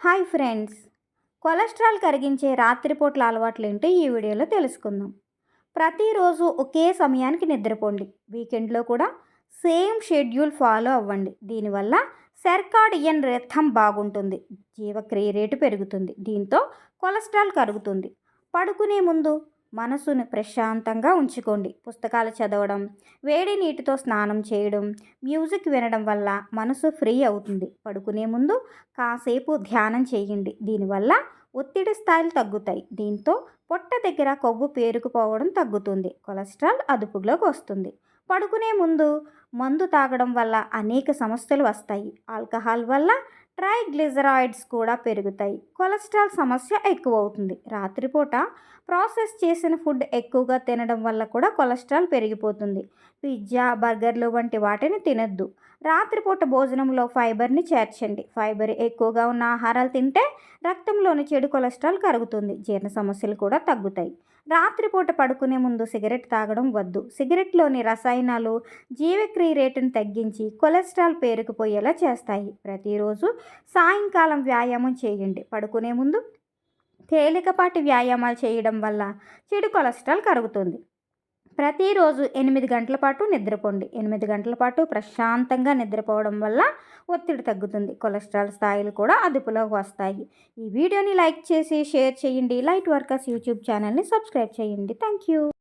Hi friends. Cholesterol కరిగించే రాత్రిపూట్ల అలవాట్లు ఏంటో ఈ వీడియోలో తెలుసుకుందాం. ప్రతిరోజు ఒకే సమయానికి నిద్రపోండి. వీకెండ్లో కూడా సేమ్ షెడ్యూల్ ఫాలో అవ్వండి. దీనివల్ల సెర్కాడియన్ రథం బాగుంటుంది. జీవక్రియ రేటు పెరుగుతుంది. దీంతో కొలెస్ట్రాల్ కరుగుతుంది. పడుకునే ముందు మనసును ప్రశాంతంగా ఉంచుకోండి. పుస్తకాలు చదవడం వేడి నీటితో స్నానం చేయడం మ్యూజిక్ వినడం వల్ల మనసు ఫ్రీ అవుతుంది. పడుకునే ముందు కాసేపు ధ్యానం చేయండి. దీనివల్ల ఒత్తిడి స్థాయిలు తగ్గుతాయి. దీంతో పొట్ట దగ్గర కొవ్వు పేరుకుపోవడం తగ్గుతుంది. కొలెస్ట్రాల్ అదుపులోకి వస్తుంది. పడుకునే ముందు మందు తాగడం వల్ల అనేక సమస్యలు వస్తాయి. ఆల్కహాల్ వల్ల ట్రైగ్లిజరాయిడ్స్ కూడా పెరుగుతాయి. కొలెస్ట్రాల్ సమస్య ఎక్కువ అవుతుంది రాత్రిపూట ప్రాసెస్ చేసిన ఫుడ్ ఎక్కువగా తినడం వల్ల కూడా కొలెస్ట్రాల్ పెరిగిపోతుంది. పిజ్జా బర్గర్లు వంటి వాటిని తినద్దు. రాత్రిపూట భోజనంలో ఫైబర్ని చేర్చండి. ఫైబర్ ఎక్కువగా ఉన్న ఆహారాలు తింటే రక్తంలోని చెడు కొలెస్ట్రాల్ కరుగుతుంది. జీర్ణ సమస్యలు కూడా తగ్గుతాయి. రాత్రిపూట పడుకునే ముందు సిగరెట్ తాగడం వద్దు. సిగరెట్లోని రసాయనాలు జీవక్రియ రేటును తగ్గించి కొలెస్ట్రాల్ పేరుకుపోయేలా చేస్తాయి. ప్రతిరోజు సాయంకాలం వ్యాయామం చేయండి. పడుకునే ముందు తేలికపాటి వ్యాయామాలు చేయడం వల్ల చెడు కొలెస్ట్రాల్ కరుగుతుంది. ప్రతిరోజు ఎనిమిది గంటల పాటు నిద్రపోండి. ఎనిమిది గంటల పాటు ప్రశాంతంగా నిద్రపోవడం వల్ల ఒత్తిడి తగ్గుతుంది. కొలెస్ట్రాల్ స్థాయిలు కూడా అదుపులోకి వస్తాయి. ఈ వీడియోని లైక్ చేసి షేర్ చేయండి. లైట్ వర్కర్స్ యూట్యూబ్ ఛానల్ని సబ్స్క్రైబ్ చేయండి. Thank you